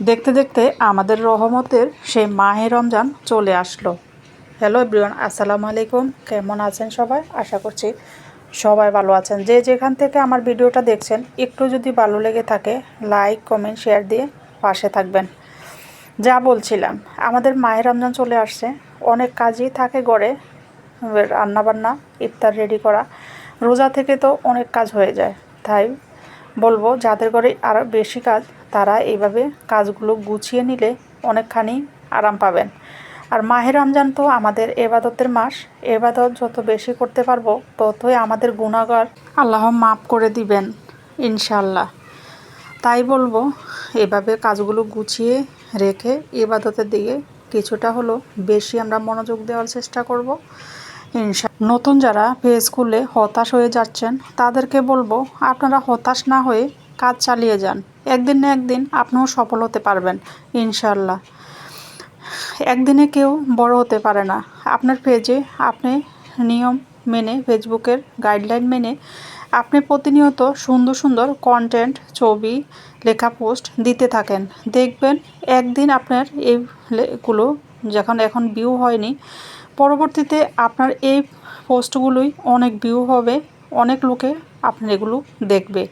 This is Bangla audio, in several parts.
দেখতে দেখতে আমাদের রহমতের সেই মাহে রমজান চলে আসলো। হ্যালো এভরিওয়ান আসসালামু আলাইকুম। কেমন আছেন সবাই? আশা করছি সবাই ভালো আছেন। যে যেখান থেকে আমার ভিডিওটা দেখছেন, একটু যদি ভালো লেগে থাকে লাইক কমেন্ট শেয়ার দিয়ে পাশে থাকবেন। যা বলছিলাম, আমাদের মাহে রমজান চলে আসছে। অনেক কাজই থাকে গড়ে রান্নাবান্না, ইফতার রেডি করা। রোজা থেকে তো অনেক কাজ হয়ে যায়। তাই বলব, যাদের ঘরে আরও বেশি কাজ তারা এইভাবে কাজগুলো গুছিয়ে নিলে অনেকখানি আরাম পাবেন। আর মাহে রমজান তো আমাদের এবাদতের মাস। এবাদত যত বেশি করতে পারব, ততই আমাদের গুণাগার আল্লাহ মাফ করে দিবেন ইনশাল্লাহ তাই বলব, এভাবে কাজগুলো গুছিয়ে রেখে এবাদতের দিকে কিছুটা হলো বেশি আমরা মনোযোগ দেওয়ার চেষ্টা করব। ইনশা নতুন যারা পেজ খুলে হতাশ হয়ে যাচ্ছেন, তাদেরকে বলব, আপনারা হতাশ না হয়ে কাজ চালিয়ে যান। একদিন না একদিন আপনিও সফল হতে পারবেন ইনশাল্লাহ একদিনে কেউ বড় হতে পারে না। আপনার পেজে আপনি নিয়ম মেনে ফেসবুকের গাইডলাইন মেনে আপনি প্রতিনিয়ত সুন্দর সুন্দর কন্টেন্ট ছবি, লেখা পোস্ট দিতে থাকেন। দেখবেন একদিন আপনার এইগুলো যখন এখন ভিউ হয়নি, পরবর্তীতে আপনার এই পোস্টগুলোই অনেক ভিউ হবে, অনেক লোকে আপনার এগুলো দেখবে।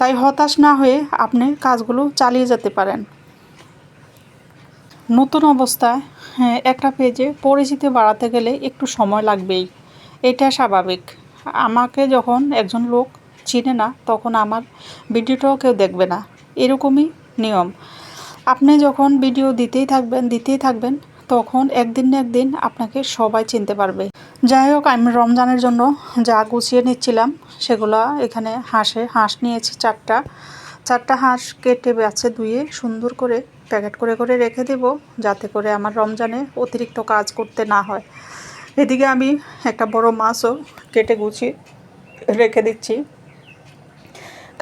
তাই হতাশ না হয়ে আপনি কাজগুলো চালিয়ে যেতে পারেন। নতুন অবস্থায় হ্যাঁ, একটা পেজে পরিচিতি বাড়াতে গেলে একটু সময় লাগবেই। এটা স্বাভাবিক। আমাকে যখন একজন লোক চিনে না তখন আমার ভিডিওটাও কেউ দেখবে না। এরকমই নিয়ম। আপনি যখন ভিডিও দিতেই থাকবেন দিতেই থাকবেন তখন একদিন না একদিন আপনাকে সবাই চিনতে পারবে। যাই হোক, আমি রমজানের জন্য যা গুছিয়ে নিচ্ছিলাম, সেগুলো এখানে হাঁসে, হাঁস নিয়েছি চারটা। চারটা হাঁস কেটে বেছে ধুয়ে সুন্দর করে প্যাকেট করে করে রেখে দেব, যাতে করে আমার রমজানে অতিরিক্ত কাজ করতে না হয়। এদিকে আমি একটা বড় মাছও কেটে গুছিয়ে রেখে দিচ্ছি।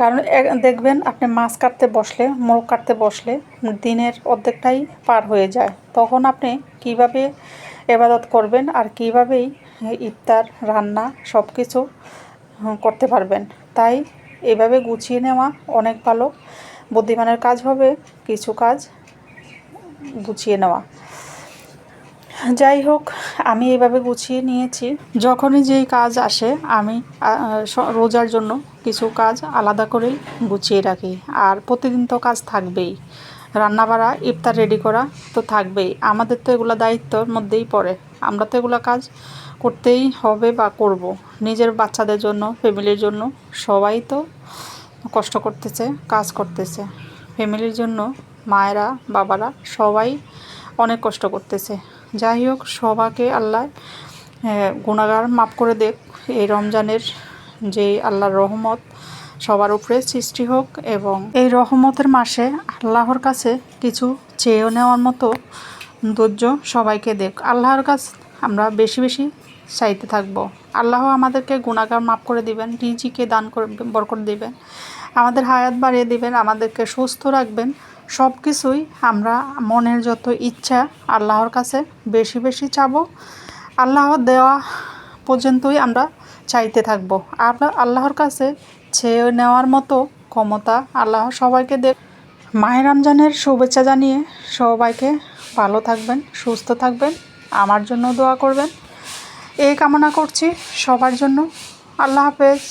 কারণ দেখবেন আপনি মাছ কাটতে বসলে মোরগ কাটতে বসলে দিনের অর্ধেকটাই পার হয়ে যায়। তখন আপনি কীভাবে এবাদত করবেন আর কীভাবেই ইফতার, রান্না সব কিছু করতে পারবেন। তাই এভাবে গুছিয়ে নেওয়া অনেক ভালো। বুদ্ধিমানের কাজ হবে, কিছু কাজ গুছিয়ে নেওয়া। যাই হোক, আমি এভাবে গুছিয়ে নিয়েছি। যখনই যেই কাজ আসে, আমি রোজার জন্য কিছু কাজ আলাদা করেই গুছিয়ে রাখি। আর প্রতিদিন তো কাজ থাকবেই। রান্না বাড়া ইফতার রেডি করা তো থাকবেই। আমাদের তো এগুলো দায়িত্বর মধ্যেই পড়ে। আমরা তো এগুলো কাজ করতেই হবে বা করব। নিজের বাচ্চাদের জন্য, ফ্যামিলির জন্য সবাই তো কষ্ট করতেছে, কাজ করতেছে। ফ্যামিলির জন্য মায়েরা, বাবারা সবাই অনেক কষ্ট করতেছে। যাই হোক সবাকে আল্লাহ গুণাগার মাফ করে দেখ এই রমজানের যে আল্লাহর রহমত, সবার উপরে সৃষ্টি হোক এবং এই রহমতের মাসে আল্লাহর কাছে কিছু চেয়েও নেওয়ার মতো ধৈর্য সবাইকে দেখ। আল্লাহর কাছ আমরা বেশি বেশি চাইতে থাকব। আল্লাহ আমাদেরকে গুণাগার মাফ করে দিবেন রিজিকে দান করে বরকর দিবেন। আমাদের হায়াত বাড়িয়ে দিবেন, আমাদেরকে সুস্থ রাখবেন। সব কিছুই আমরা মনের যত ইচ্ছা আল্লাহর কাছে বেশি বেশি চাব। আল্লাহ দেওয়া পর্যন্তই আমরা চাইতে থাকব। আর আল্লাহর কাছে ছেয়ে নেওয়ার মতো ক্ষমতা আল্লাহ সবাইকে দে মাহের রমজানের শুভেচ্ছা জানিয়ে সবাইকে ভালো থাকবেন, সুস্থ থাকবেন, আমার জন্য দোয়া করবেন। এই কামনা করছি সবার জন্য। আল্লাহ হাফেজ।